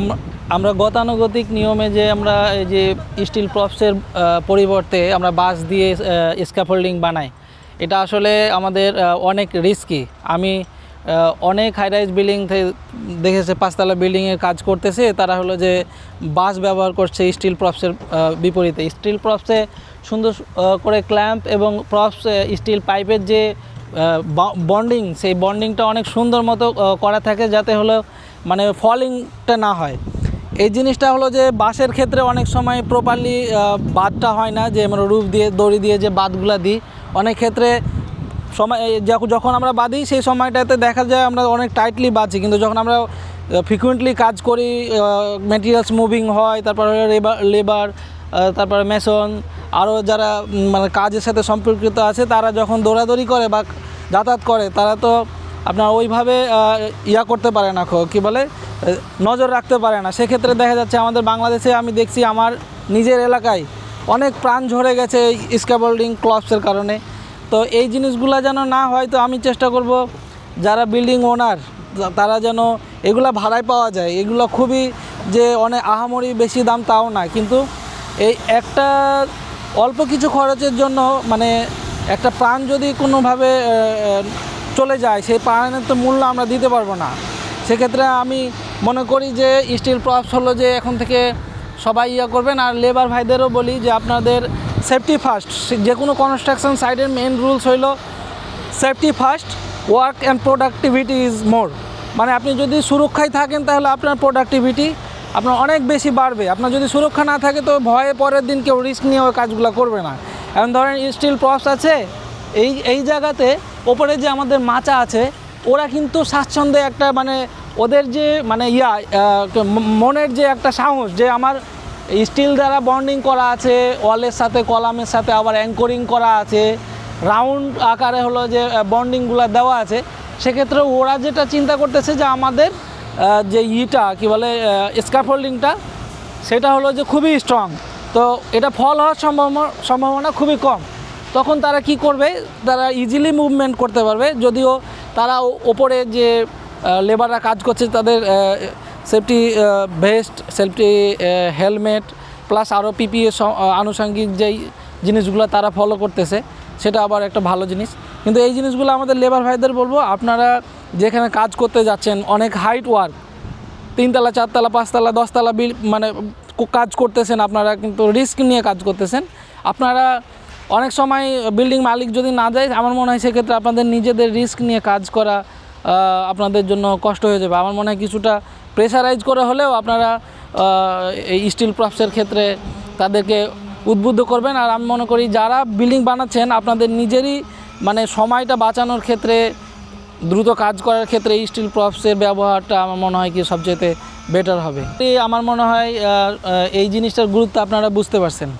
আম- আমরা গতানুগতিক নিয়মে যে আমরা এই যে স্টিল প্রপসের পরিবর্তে আমরা বাঁশ দিয়ে স্ক্যাফোল্ডিং বানাই, এটা আসলে আমাদের অনেক রিস্কি আমি অনেক হাই রাইজ বিল্ডিং দেখেছে, পাঁচতলা বিল্ডিংয়ের কাজ করতেছে, তারা হলো যে বাঁশ ব্যবহার করছে স্টিল প্রপসের বিপরীতে। স্টিল প্রপসে সুন্দর করে ক্ল্যাম্প এবং প্রপস স্টিল পাইপের যে বন্ডিং সেই বন্ডিংটা অনেক সুন্দর মতো করা থাকে, যাতে হলো মানে ফলিংটা না হয়। এই জিনিসটা হলো যে বাসের ক্ষেত্রে অনেক সময় প্রপারলি বাদটা হয় না যে আমরা রূপ দিয়ে, দড়ি দিয়ে যে বাদগুলা দিই। অনেক ক্ষেত্রে সময় যখন আমরা বাঁধি সেই সময়টাতে দেখা যায় আমরা অনেক টাইটলি বাঁধছি। কিন্তু যখন আমরা ফ্রিকুয়েন্টলি কাজ করি মেটেরিয়ালস মুভিং হয়, তারপর লেবার লেবার তারপরে মেশন আরও যারা মানে কাজের সাথে সম্পর্কিত আছে, তারা যখন দৌড়াদৌড়ি করে বা যাতায়াত করে, তারা তো আপনার ওইভাবে ইয়া করতে পারে না, কি বলে নজর রাখতে পারে না। সেক্ষেত্রে দেখা যাচ্ছে আমাদের বাংলাদেশে আমি দেখছি আমার নিজের এলাকায় অনেক প্রাণ ঝরে গেছে এই স্ক্যাবোল্ডিং ক্লপসের কারণে। তো এই জিনিসগুলো যেন না হয়, তো আমি চেষ্টা করব যারা বিল্ডিং ওনার তারা যেন এগুলা ভাড়ায় পাওয়া যায়। এগুলো খুবই যে অনেক আহামরি বেশি দাম তাও না। কিন্তু এই একটা অল্প কিছু খরচের জন্য মানে একটা প্রাণ যদি কোনোভাবে চলে যায়, সেই তো মূল্য আমরা দিতে পারব না। সেক্ষেত্রে আমি মনে করি যে স্টিল প্রপস হলো যে, এখন থেকে সবাই ইয়ে করবেন। আর লেবার ভাইদেরও বলি যে, আপনাদের সেফটি ফার্স্ট যে কোনো কনস্ট্রাকশন সাইডের মেন রুলস হইল safety first work and productivity is more মানে আপনি যদি সুরক্ষায় থাকেন, তাহলে আপনার প্রোডাক্টিভিটি আপনার অনেক বেশি বাড়বে। আপনার যদি সুরক্ষা না থাকে, তো ভয়ে পরের দিন কেউ রিস্ক নিয়ে ওই কাজগুলো করবে না। এখন ধরেন স্টিল প্রপস আছে, এই এই জায়গাতে ওপরে যে আমাদের মাচা আছে, ওরা কিন্তু স্বাচ্ছন্দ্যে একটা মানে ওদের যে মানে ইয়া মনের যে একটা সাহস, যে আমার স্টিল দ্বারা বন্ডিং করা আছে ওয়ালের সাথে কলামের সাথে আবার অ্যাঙ্করিং করা আছে রাউন্ড আকারে হলো যে বন্ডিংগুলো দেওয়া আছে, সেক্ষেত্রে ওরা যেটা চিন্তা করতেছে যে আমাদের যে ইটা, কি বলে স্ক্যাফোল্ডিংটা সেটা হলো যে খুবই স্ট্রং তো এটা ফল হওয়ার সম্ভাবনা সম্ভাবনা খুবই কম। তখন তারা কি করবে? তারা ইজিলি মুভমেন্ট করতে পারবে। যদিও তারা ওপরে যে লেবাররা কাজ করছে, তাদের safety vest safety helmet plus আরও পিপিএ আনুষঙ্গিক যেই জিনিসগুলো তারা ফলো করতেছে, সেটা আবার একটা ভালো জিনিস। কিন্তু এই জিনিসগুলো আমাদের লেবার ভাইদের বলব, আপনারা যেখানে কাজ করতে যাচ্ছেন, অনেক হাইট ওয়ার্ক তিনতলা, চারতলা, পাঁচতলা, দশতলা বিল মানে কাজ করতেছেন, আপনারা কিন্তু রিস্ক নিয়ে কাজ করতেছেন। আপনারা অনেক সময় বিল্ডিং মালিক যদি না যায় আমার মনে হয় সেক্ষেত্রে আপনাদের নিজেদের রিস্ক নিয়ে কাজ করা আপনাদের জন্য কষ্ট হয়ে যাবে। আমার মনে হয় কিছুটা প্রেশারাইজ করে হলেও আপনারা এই স্টিল প্রপসের ক্ষেত্রে তাদেরকে উদ্বুদ্ধ করবেন। আর আমি মনে করি যারা বিল্ডিং বানাচ্ছেন, আপনাদের নিজেরই মানে সময়টা বাঁচানোর ক্ষেত্রে, দ্রুত কাজ করার ক্ষেত্রে এই স্টিল প্রপসের ব্যবহারটা আমার মনে হয় কি সবচেয়ে বেটার হবে। আমার মনে হয় এই জিনিসটার গুরুত্ব আপনারা বুঝতে পারছেন।